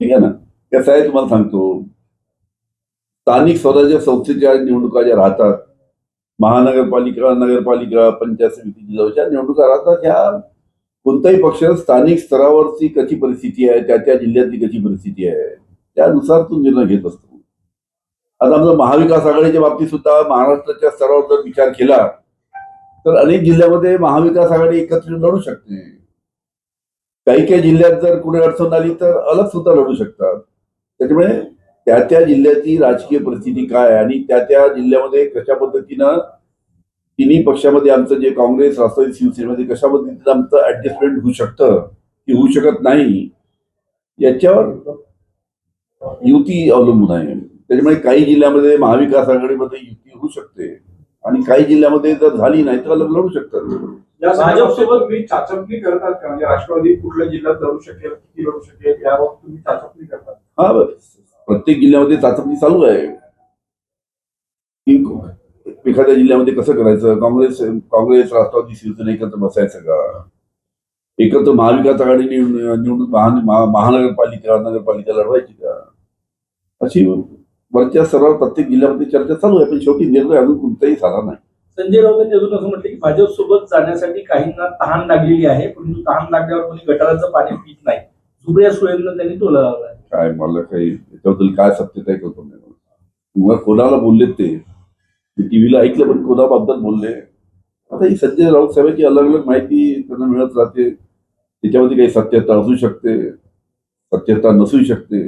ठीक आहे ना? कसं आहे तुम्हाला सांगतो. स्थानिक स्वराज्य संस्थेच्या निवडणुका ज्या राहतात महानगरपालिका नगरपालिका पंचायत समिती जिल्ह्याच्या निवडणुका राहतात ह्या कोणताही पक्ष स्थानिक स्तरावरची कशी परिस्थिती आहे त्या त्या जिल्ह्यातली कशी परिस्थिती आहे त्यानुसार तो निर्णय घेत असतो. आता आमचा महाविकास आघाडीच्या बाबतीत सुद्धा महाराष्ट्राच्या स्तरावर जर विचार केला तर अनेक जिल्ह्यामध्ये महाविकास आघाडी एकत्र लढू शकते. काही काही जिल्ह्यात जर कुठे अडचण आली तर अलग सुद्धा लढू शकतात. त्याच्यामुळे त्या त्या जिल्ह्याची राजकीय परिस्थिती काय आहे आणि त्या त्या जिल्ह्यामध्ये कशा पद्धतीनं तिन्ही पक्षामध्ये आमचं जे काँग्रेस राष्ट्रवादी शिवसेनेमध्ये कशा पद्धतीनं आमचं ऍडजस्टमेंट होऊ शकतं की होऊ शकत नाही याच्यावर युती अवलंबून आहे. त्याच्यामुळे काही जिल्ह्यामध्ये महाविकास आघाडीमध्ये युती होऊ शकते. आणि काही जिल्ह्यामध्ये जर झाली नाही तर लढू शकतात. भाजपसोबत तुम्ही चाचपणी करतात का? म्हणजे राष्ट्रवादी कुठल्या जिल्ह्यात लढू शकेल किती लढू शकेल यावर तुम्ही चाचपणी करतात. हा. प्रत्येक जिल्ह्यामध्ये चाचपणी चालू आहे. एखाद्या जिल्ह्यामध्ये कसं करायचं? काँग्रेस काँग्रेस राष्ट्रवादी शिवसेना एकत्र बसायचं का? एकत्र महाविकास आघाडी निवड- निवडणूक महा- महा- महानगरपालिका नगरपालिका लढवायची का? अशी वरच्या स्तरावर प्रत्येक जिल्ह्यामध्ये चर्चा चालू आहे पण शेवटी निर्णय अजून कोणताही झाला नाही. संजय राऊतांनी अजून असं म्हटलं की भाजप सोबत जाण्यासाठी काहींना तहान लागलेली आहे परंतु तहान लागल्यावर कोणी गटाराचं पाणी पित नाही. सुप्रिया सुळेंना त्यांनी टोला लावलाय. काय मला काही त्याच्याबद्दल काय सत्यता कळतो नाही? किंवा कोणाला बोलले ते? मी टीव्हीला ऐकलं पण कोणाबद्दल बोलले? आता ही संजय राऊत साहेबांची अलग अलग माहिती त्यांना मिळत राहते. त्याच्यामध्ये काही सत्यता असू शकते सत्यता नसू शकते.